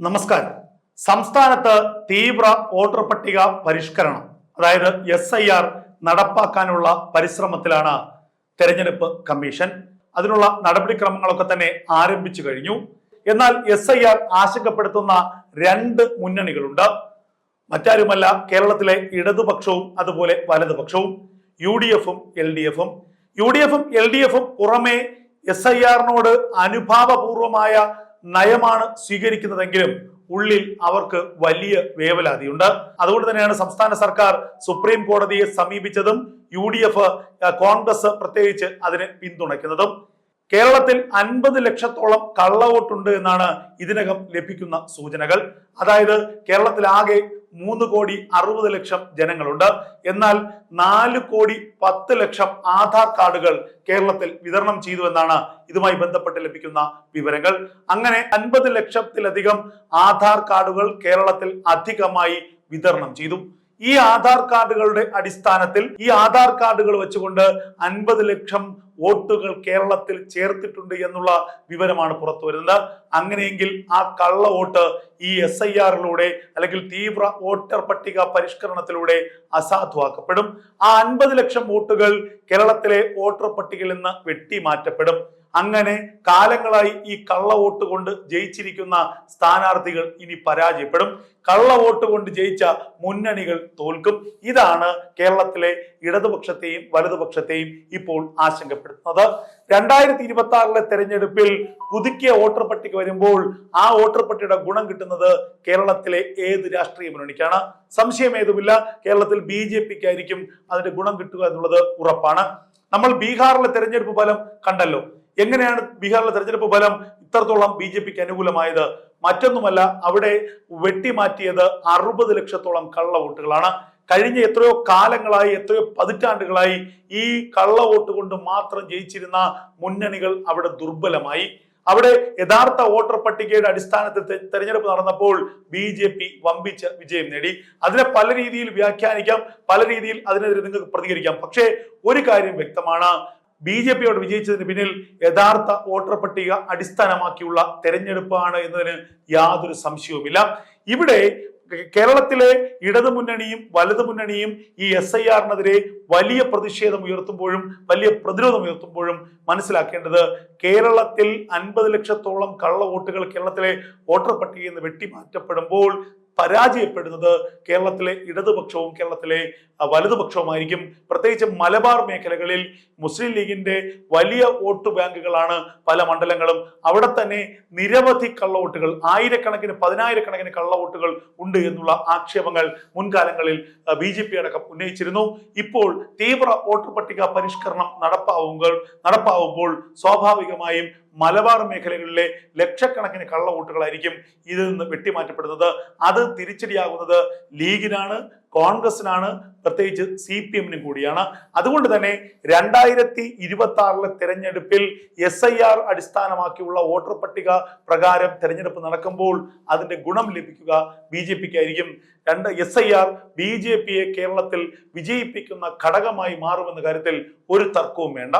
നമസ്കാരം. സംസ്ഥാനത്ത് തീവ്ര വോട്ടർ പട്ടിക പരിഷ്കരണം അതായത് എസ് ഐ ആർ നടപ്പാക്കാനുള്ള പരിശ്രമത്തിലാണ് തെരഞ്ഞെടുപ്പ് കമ്മീഷൻ. അതിനുള്ള നടപടിക്രമങ്ങളൊക്കെ തന്നെ ആരംഭിച്ചു കഴിഞ്ഞു. എന്നാൽ എസ് ഐ ആർ ആശങ്കപ്പെടുത്തുന്ന രണ്ട് മുന്നണികളുണ്ട്. മറ്റാരുമല്ല കേരളത്തിലെ ഇടതുപക്ഷവും അതുപോലെ വലതുപക്ഷവും യു ഡി എഫും എൽ ഡി എഫും. യു ഡി എഫും എൽ ഡി എഫും പുറമെ എസ് ഐ ആറിനോട് അനുഭാവപൂർവമായ നയമാണ് സ്വീകരിക്കുന്നതെങ്കിലും ഉള്ളിൽ അവർക്ക് വലിയ വേവലാതിയുണ്ട്. അതുകൊണ്ട് തന്നെയാണ് സംസ്ഥാന സർക്കാർ സുപ്രീം കോടതിയെ സമീപിച്ചതും യു കോൺഗ്രസ് പ്രത്യേകിച്ച് അതിനെ പിന്തുണയ്ക്കുന്നതും. കേരളത്തിൽ അൻപത് ലക്ഷത്തോളം കള്ളവോട്ടുണ്ട് എന്നാണ് ഇതിനകം ലഭിക്കുന്ന സൂചനകൾ. അതായത് കേരളത്തിൽ ആകെ മൂന്ന് കോടി അറുപത് ലക്ഷം ജനങ്ങളുണ്ട്. എന്നാൽ നാല് കോടി പത്ത് ലക്ഷം ആധാർ കാർഡുകൾ കേരളത്തിൽ വിതരണം ചെയ്തു എന്നാണ് ഇതുമായി ബന്ധപ്പെട്ട് ലഭിക്കുന്ന വിവരങ്ങൾ. അങ്ങനെ അൻപത് ലക്ഷത്തിലധികം ആധാർ കാർഡുകൾ കേരളത്തിൽ അധികമായി വിതരണം ചെയ്തു. ഈ ആധാർ കാർഡുകളുടെ അടിസ്ഥാനത്തിൽ ഈ ആധാർ കാർഡുകൾ വെച്ചുകൊണ്ട് അൻപത് ലക്ഷം വോട്ടുകൾ കേരളത്തിൽ ചേർത്തിട്ടുണ്ട് എന്നുള്ള വിവരമാണ് പുറത്തു വരുന്നത്. അങ്ങനെയെങ്കിൽ ആ കള്ള വോട്ട് ഈ എസ് ഐ ആറിലൂടെ അല്ലെങ്കിൽ തീവ്ര വോട്ടർ പട്ടിക പരിഷ്കരണത്തിലൂടെ അസാധുവാക്കപ്പെടും. ആ അൻപത് ലക്ഷം വോട്ടുകൾ കേരളത്തിലെ വോട്ടർ പട്ടികയിൽ നിന്ന് വെട്ടിമാറ്റപ്പെടും. അങ്ങനെ കാലങ്ങളായി ഈ കള്ള വോട്ട് കൊണ്ട് ജയിച്ചിരിക്കുന്ന സ്ഥാനാർത്ഥികൾ ഇനി പരാജയപ്പെടും. കള്ള വോട്ട് കൊണ്ട് ജയിച്ച മുന്നണികൾ തോൽക്കും. ഇതാണ് കേരളത്തിലെ ഇടതുപക്ഷത്തെയും വലതുപക്ഷത്തെയും ഇപ്പോൾ ആശങ്കപ്പെടുത്തുന്നത്. രണ്ടായിരത്തി ഇരുപത്തി ആറിലെ തെരഞ്ഞെടുപ്പിൽ പുതുക്കിയ വോട്ടർ പട്ടിക വരുമ്പോൾ ആ വോട്ടർ പട്ടികയുടെ ഗുണം കിട്ടുന്നത് കേരളത്തിലെ ഏത് രാഷ്ട്രീയ മുന്നണിക്കാണ്? സംശയം ഏതുമില്ല. കേരളത്തിൽ ബി ജെ പിക്ക് ആയിരിക്കും അതിന്റെ ഗുണം കിട്ടുക എന്നുള്ളത് ഉറപ്പാണ്. നമ്മൾ ബീഹാറിലെ തെരഞ്ഞെടുപ്പ് ഫലം കണ്ടല്ലോ. എങ്ങനെയാണ് ബീഹാറിലെ തെരഞ്ഞെടുപ്പ് ഫലം ഇത്രത്തോളം ബി ജെ പിക്ക് അനുകൂലമായത്? മറ്റൊന്നുമല്ല അവിടെ വെട്ടിമാറ്റിയത് അറുപത് ലക്ഷത്തോളം കള്ള വോട്ടുകളാണ് കഴിഞ്ഞ എത്രയോ കാലങ്ങളായി എത്രയോ പതിറ്റാണ്ടുകളായി ഈ കള്ള വോട്ട് കൊണ്ട് മാത്രം ജയിച്ചിരുന്ന മുന്നണികൾ അവിടെ ദുർബലമായി. അവിടെ യഥാർത്ഥ വോട്ടർ പട്ടികയുടെ അടിസ്ഥാനത്തിൽ തെരഞ്ഞെടുപ്പ് നടന്നപ്പോൾ ബി ജെ പി വമ്പിച്ച വിജയം നേടി. അതിനെ പല രീതിയിൽ വ്യാഖ്യാനിക്കാം പല രീതിയിൽ അതിനെതിരെ നിങ്ങൾക്ക് പ്രതികരിക്കാം. പക്ഷേ ഒരു കാര്യം വ്യക്തമാണ്. ബി ജെ പിയോട് വിജയിച്ചതിന് പിന്നിൽ യഥാർത്ഥ വോട്ടർ പട്ടിക അടിസ്ഥാനമാക്കിയുള്ള തെരഞ്ഞെടുപ്പാണ് എന്നതിന് യാതൊരു സംശയവുമില്ല. ഇവിടെ കേരളത്തിലെ ഇടതു മുന്നണിയും വലതു മുന്നണിയും ഈ എസ് ഐ ആറിനെതിരെ വലിയ പ്രതിഷേധം ഉയർത്തുമ്പോഴും വലിയ പ്രതിരോധം ഉയർത്തുമ്പോഴും മനസ്സിലാക്കേണ്ടത് കേരളത്തിൽ അൻപത് ലക്ഷത്തോളം കള്ള വോട്ടുകൾ കേരളത്തിലെ വോട്ടർ പട്ടികയിൽ നിന്ന് വെട്ടിമാറ്റപ്പെടുമ്പോൾ പരാജയപ്പെടുന്നത് കേരളത്തിലെ ഇടതുപക്ഷവും കേരളത്തിലെ വലതുപക്ഷവുമായിരിക്കും. പ്രത്യേകിച്ച് മലബാർ മേഖലകളിൽ മുസ്ലിം ലീഗിന്റെ വലിയ വോട്ട് ബാങ്കുകളാണ് പല മണ്ഡലങ്ങളും. അവിടെ തന്നെ നിരവധി കള്ളവോട്ടുകൾ ആയിരക്കണക്കിന് പതിനായിരക്കണക്കിന് കള്ളവോട്ടുകൾ ഉണ്ട് എന്നുള്ള ആക്ഷേപങ്ങൾ മുൻകാലങ്ങളിൽ ബി ജെ പി അടക്കം ഉന്നയിച്ചിരുന്നു. ഇപ്പോൾ തീവ്ര വോട്ടർ പട്ടിക പരിഷ്കരണം നടപ്പാവുമ്പോൾ നടപ്പാവുമ്പോൾ സ്വാഭാവികമായും മലബാർ മേഖലകളിലെ ലക്ഷക്കണക്കിന് കള്ളവോട്ടുകളായിരിക്കും ഇതിൽ നിന്ന് വെട്ടിമാറ്റപ്പെടുന്നത്. അത് തിരിച്ചടിയാകുന്നത് ലീഗിനാണ് കോൺഗ്രസിനാണ് പ്രത്യേകിച്ച് സി പി എമ്മിനും കൂടിയാണ്. അതുകൊണ്ട് തന്നെ രണ്ടായിരത്തി ഇരുപത്തി ആറിലെ തെരഞ്ഞെടുപ്പിൽ എസ് ഐ ആർ അടിസ്ഥാനമാക്കിയുള്ള വോട്ടർ പട്ടിക പ്രകാരം തെരഞ്ഞെടുപ്പ് നടക്കുമ്പോൾ അതിന്റെ ഗുണം ലഭിക്കുക ബി ജെ പിക്ക് ആയിരിക്കും രണ്ട് S I R B J പിയെ കേരളത്തിൽ വിജയിപ്പിക്കുന്ന ഘടകമായി മാറുമെന്ന കാര്യത്തിൽ ഒരു തർക്കവും വേണ്ട.